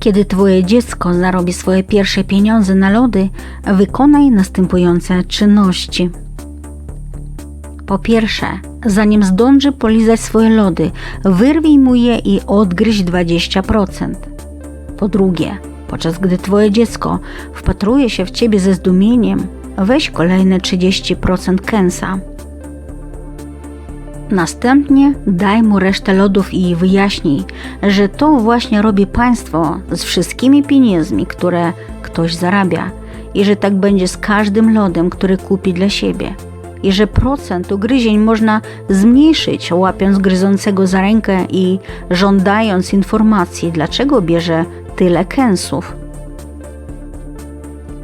Kiedy twoje dziecko zarobi swoje pierwsze pieniądze na lody, wykonaj następujące czynności. Po pierwsze, zanim zdąży polizać swoje lody, wyrwij mu je i odgryź 20%. Po drugie, podczas gdy twoje dziecko wpatruje się w ciebie ze zdumieniem, weź kolejne 30% kęsa. Następnie daj mu resztę lodów i wyjaśnij, że to właśnie robi państwo z wszystkimi pieniędzmi, które ktoś zarabia i że tak będzie z każdym lodem, który kupi dla siebie. I że procent ugryzień można zmniejszyć, łapiąc gryzącego za rękę i żądając informacji, dlaczego bierze tyle kęsów.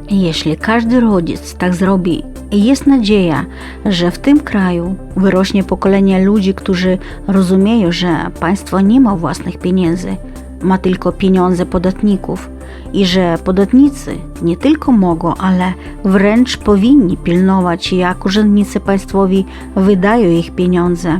Jeśli każdy rodzic tak zrobi, jest nadzieja, że w tym kraju wyrośnie pokolenie ludzi, którzy rozumieją, że państwo nie ma własnych pieniędzy, ma tylko pieniądze podatników i że podatnicy nie tylko mogą, ale wręcz powinni pilnować, jak urzędnicy państwowi wydają ich pieniądze.